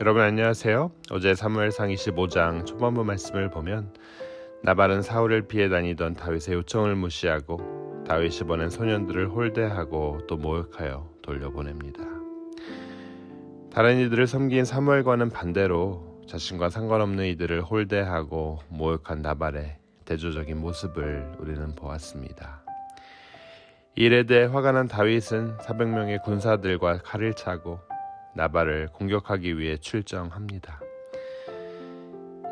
여러분 안녕하세요. 어제 사무엘상 25장 초반부 말씀을 보면 나발은 사울을 피해 다니던 다윗의 요청을 무시하고 다윗이 보낸 소년들을 홀대하고 또 모욕하여 돌려보냅니다. 다른 이들을 섬긴 사무엘과는 반대로 자신과 상관없는 이들을 홀대하고 모욕한 나발의 대조적인 모습을 우리는 보았습니다. 이 일에 대해 화가 난 다윗은 400명의 군사들과 칼을 차고 나발을 공격하기 위해 출정합니다.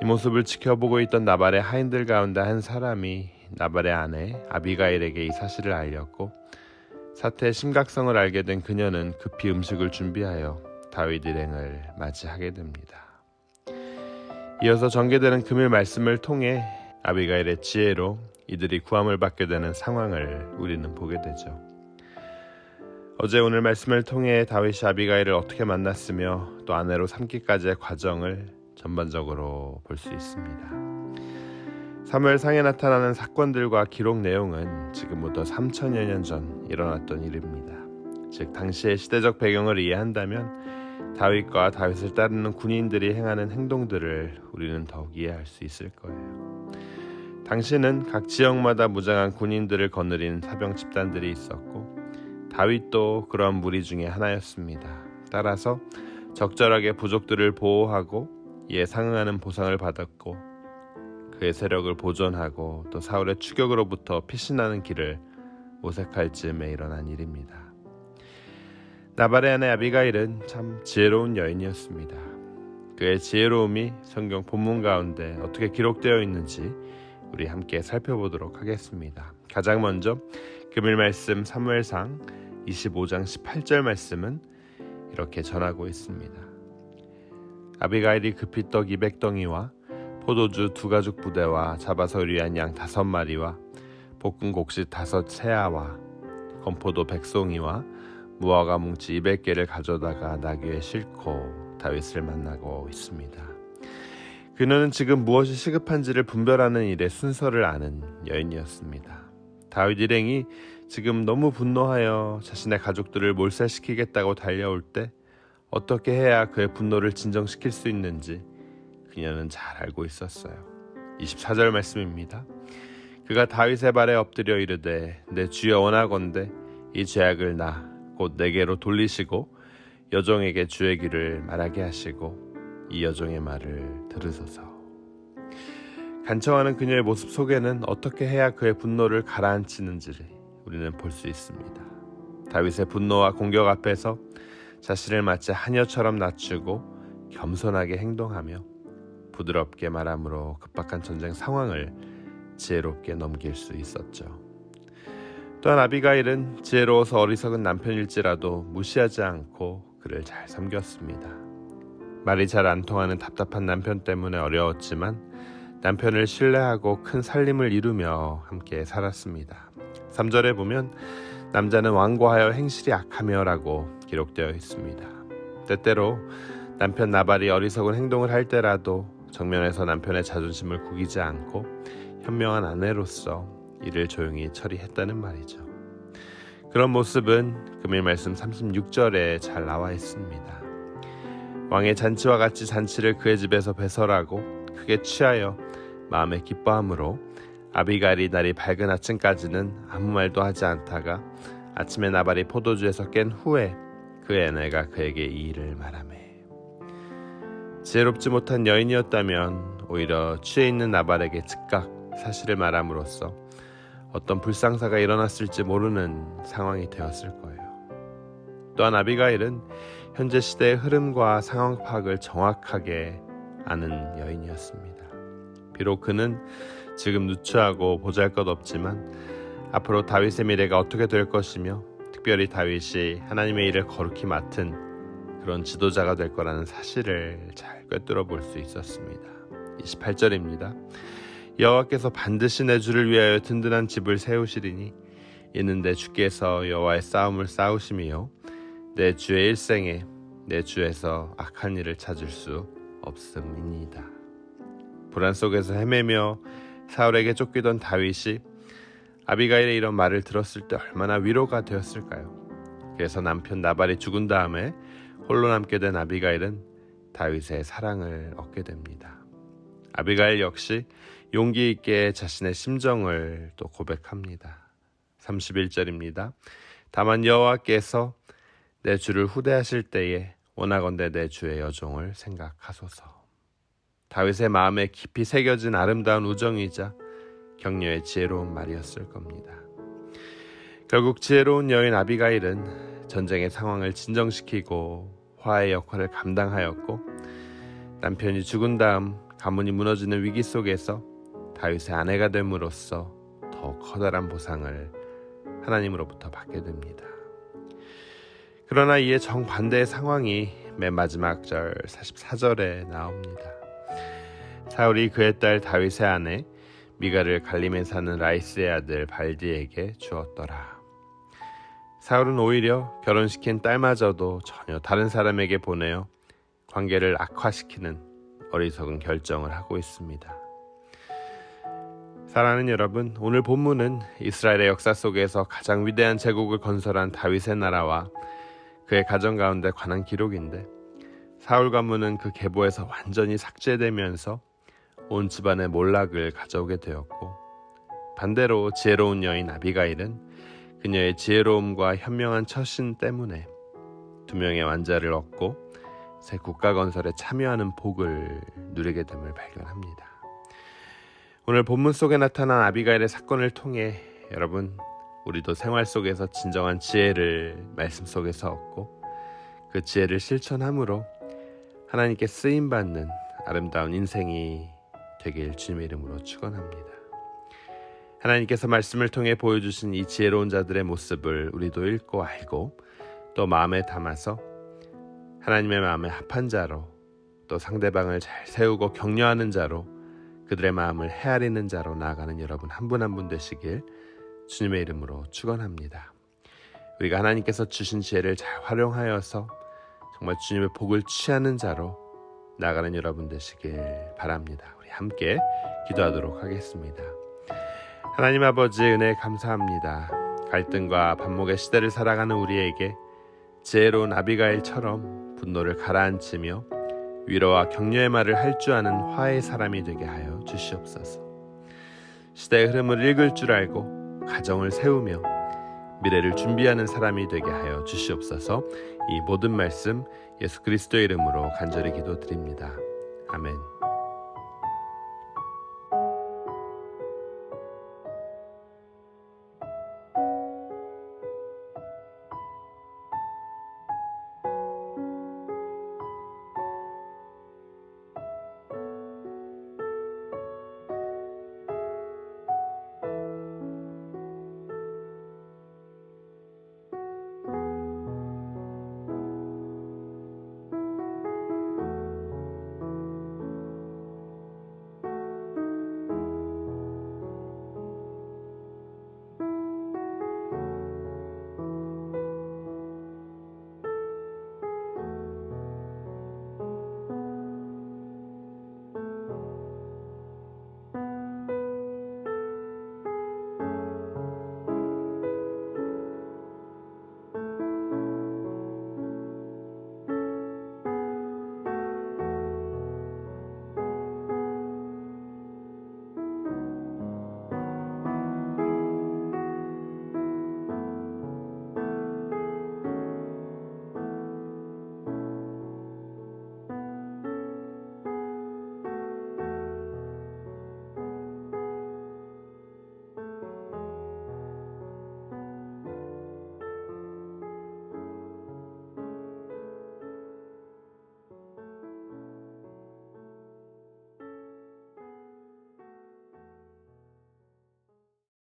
이 모습을 지켜보고 있던 나발의 하인들 가운데 한 사람이 나발의 아내 아비가일에게 이 사실을 알렸고 사태의 심각성을 알게 된 그녀는 급히 음식을 준비하여 다윗 일행을 맞이하게 됩니다. 이어서 전개되는 금일 말씀을 통해 아비가일의 지혜로 이들이 구함을 받게 되는 상황을 우리는 보게 되죠. 어제 오늘 말씀을 통해 다윗이 아비가일을 어떻게 만났으며 또 아내로 삼기까지의 과정을 전반적으로 볼 수 있습니다. 사무엘상에 나타나는 사건들과 기록 내용은 지금부터 3천여 년 전 일어났던 일입니다. 즉 당시의 시대적 배경을 이해한다면 다윗과 다윗을 따르는 군인들이 행하는 행동들을 우리는 더욱 이해할 수 있을 거예요. 당시는 각 지역마다 무장한 군인들을 거느린 사병 집단들이 있었고 다윗도 그러한 무리 중에 하나였습니다. 따라서 적절하게 부족들을 보호하고 이에 상응하는 보상을 받았고 그의 세력을 보존하고 또 사울의 추격으로부터 피신하는 길을 모색할 즈음에 일어난 일입니다. 나발의 아내 아비가일은 참 지혜로운 여인이었습니다. 그의 지혜로움이 성경 본문 가운데 어떻게 기록되어 있는지 우리 함께 살펴보도록 하겠습니다. 가장 먼저 금일 말씀 사무엘상 25장 18절 말씀은 이렇게 전하고 있습니다. 아비가일이 급히 떡 200덩이와 포도주 두 가죽 부대와 잡아서 위한 양 다섯 마리와 볶은 곡식 다섯 세아와 건포도 백송이와 무화과 뭉치 200개를 가져다가 나귀에 싣고 다윗을 만나고 있습니다. 그녀는 지금 무엇이 시급한지를 분별하는 일에 순서를 아는 여인이었습니다. 다윗 일행이 지금 너무 분노하여 자신의 가족들을 몰살시키겠다고 달려올 때 어떻게 해야 그의 분노를 진정시킬 수 있는지 그녀는 잘 알고 있었어요. 24절 말씀입니다. 그가 다윗의 발에 엎드려 이르되 내 주여 원하건대 이 죄악을 나 곧 내게로 돌리시고 여종에게 주의 길을 말하게 하시고 이 여종의 말을 들으소서. 간청하는 그녀의 모습 속에는 어떻게 해야 그의 분노를 가라앉히는지를 우리는 볼 수 있습니다. 다윗의 분노와 공격 앞에서 자신을 마치 하녀처럼 낮추고 겸손하게 행동하며 부드럽게 말함으로 급박한 전쟁 상황을 지혜롭게 넘길 수 있었죠. 또한 아비가일은 지혜로워서 어리석은 남편일지라도 무시하지 않고 그를 잘 섬겼습니다. 말이 잘 안 통하는 답답한 남편 때문에 어려웠지만 남편을 신뢰하고 큰 살림을 이루며 함께 살았습니다. 3절에 보면 남자는 완고하여 행실이 악하며라고 기록되어 있습니다. 때때로 남편 나발이 어리석은 행동을 할 때라도 정면에서 남편의 자존심을 구기지 않고 현명한 아내로서 이를 조용히 처리했다는 말이죠. 그런 모습은 금일 말씀 36절에 잘 나와 있습니다. 왕의 잔치와 같이 잔치를 그의 집에서 배설하고 크게 취하여 마음에 기뻐함으로 아비갈이 날이 밝은 아침까지는 아무 말도 하지 않다가 아침에 나발이 포도주에서 깬 후에 그의 아내가 그에게 이 일을 말하매 지혜롭지 못한 여인이었다면 오히려 취해 있는 나발에게 즉각 사실을 말함으로써 어떤 불상사가 일어났을지 모르는 상황이 되었을 거예요. 또한 아비가일은 현재 시대의 흐름과 상황 파악을 정확하게 아는 여인이었습니다. 비록 그는 지금 누추하고 보잘것없지만 앞으로 다윗의 미래가 어떻게 될 것이며 특별히 다윗이 하나님의 일을 거룩히 맡은 그런 지도자가 될 거라는 사실을 잘 꿰뚫어 볼 수 있었습니다. 28절입니다. 여호와께서 반드시 내 주를 위하여 든든한 집을 세우시리니 이는 내 주께서 여호와의 싸움을 싸우심이요 내 주의 일생에 내 주에서 악한 일을 찾을 수 없음이니이다. 불안 속에서 헤매며 사울에게 쫓기던 다윗이 아비가일의 이런 말을 들었을 때 얼마나 위로가 되었을까요? 그래서 남편 나발이 죽은 다음에 홀로 남게 된 아비가일은 다윗의 사랑을 얻게 됩니다. 아비가일 역시 용기 있게 자신의 심정을 또 고백합니다. 31절입니다. 다만 여호와께서 내 주를 후대하실 때에 원하건대 내 주의 여종을 생각하소서. 다윗의 마음에 깊이 새겨진 아름다운 우정이자 격려의 지혜로운 말이었을 겁니다. 결국 지혜로운 여인 아비가일은 전쟁의 상황을 진정시키고 화해의 역할을 감당하였고 남편이 죽은 다음 가문이 무너지는 위기 속에서 다윗의 아내가 됨으로써 더 커다란 보상을 하나님으로부터 받게 됩니다. 그러나 이에 정반대의 상황이 맨 마지막 절 44절에 나옵니다. 사울이 그의 딸 다윗의 아내 미가를 갈림에 사는 라이스의 아들 발디에게 주었더라. 사울은 오히려 결혼시킨 딸마저도 전혀 다른 사람에게 보내어 관계를 악화시키는 어리석은 결정을 하고 있습니다. 사랑하는 여러분, 오늘 본문은 이스라엘의 역사 속에서 가장 위대한 제국을 건설한 다윗의 나라와 그의 가정 가운데 관한 기록인데 사울 가문은 그 계보에서 완전히 삭제되면서 온 집안의 몰락을 가져오게 되었고 반대로 지혜로운 여인 아비가일은 그녀의 지혜로움과 현명한 처신 때문에 두 명의 완자를 얻고 새 국가 건설에 참여하는 복을 누리게 됨을 발견합니다. 오늘 본문 속에 나타난 아비가일의 사건을 통해 여러분 우리도 생활 속에서 진정한 지혜를 말씀 속에서 얻고 그 지혜를 실천함으로 하나님께 쓰임 받는 아름다운 인생이 되길 주님의 이름으로 축원합니다. 하나님께서 말씀을 통해 보여주신 이 지혜로운 자들의 모습을 우리도 읽고 알고 또 마음에 담아서 하나님의 마음에 합한 자로 또 상대방을 잘 세우고 격려하는 자로 그들의 마음을 헤아리는 자로 나아가는 여러분 한 분 한분 되시길 주님의 이름으로 축원합니다. 우리가 하나님께서 주신 지혜를 잘 활용하여서 정말 주님의 복을 취하는 자로 나가는 여러분 되시길 바랍니다. 함께 기도하도록 하겠습니다. 하나님 아버지 은혜 감사합니다. 갈등과 반목의 시대를 살아가는 우리에게 지혜로운 아비가일처럼 분노를 가라앉히며 위로와 격려의 말을 할 줄 아는 화의 사람이 되게 하여 주시옵소서. 시대의 흐름을 읽을 줄 알고 가정을 세우며 미래를 준비하는 사람이 되게 하여 주시옵소서. 이 모든 말씀 예수 그리스도의 이름으로 간절히 기도드립니다. 아멘.